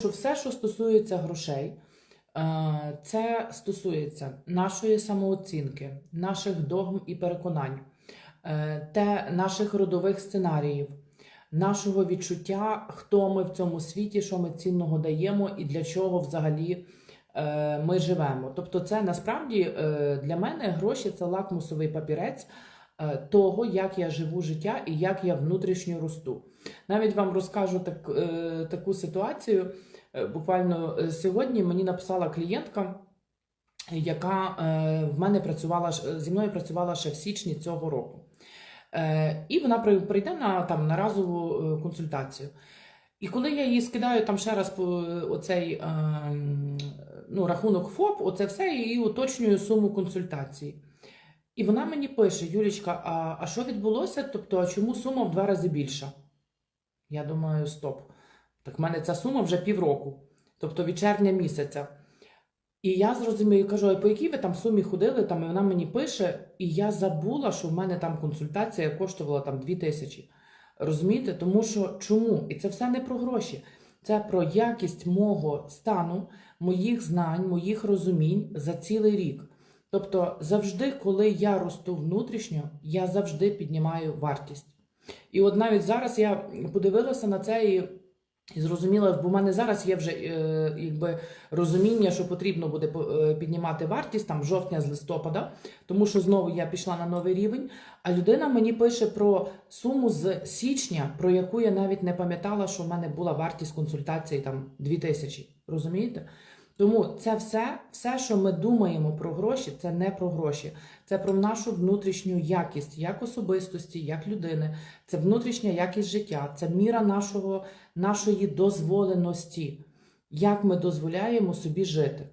що все, що стосується грошей, е, це стосується нашої самооцінки, наших догм і переконань, е, те наших родових сценаріїв, нашого відчуття, хто ми в цьому світі, що ми цінного даємо і для чого взагалі е, ми живемо. Тобто, це насправді для мене гроші це лакмусовий папірець того, як я живу життя і як я внутрішньо росту. Навіть вам розкажу так, е, таку ситуацію. Е, Буквально е, сьогодні мені написала клієнтка, яка е, в мене працювала зі мною працювала ще в січні цього року. Е, І вона прийде на, там, на разову е, консультацію. І коли я їй скидаю там ще раз оцей е, ну, рахунок ФОП, оце все і уточнюю суму консультації. І вона мені пише: Юлічка, а, а що відбулося? Тобто, а чому сума в два рази більша? Я думаю, стоп. Так в мене ця сума вже півроку, тобто від червня місяця. І я зрозумію, кажу, а по якій ви там сумі ходили? Там, і вона мені пише, і я забула, що в мене там консультація коштувала там 2 тисячі. Розумієте? Тому що чому? І це все не про гроші. Це про якість мого стану, моїх знань, моїх розумінь за цілий рік. Тобто, завжди, коли я росту внутрішньо, я завжди піднімаю вартість. І от навіть зараз я подивилася на це і, зрозуміла, бо в мене зараз є вже е, якби розуміння, що потрібно буде е, піднімати вартість там жовтня з листопада, тому що знову я пішла на новий рівень. А людина мені пише про суму з січня, про яку я навіть не пам'ятала, що в мене була вартість консультації там 2000. Розумієте? Тому це все, все, що ми думаємо про гроші, це не про гроші. Це про нашу внутрішню якість, як особистості, як людини. Це внутрішня якість життя, це міра нашого, нашої дозволеності, як ми дозволяємо собі жити.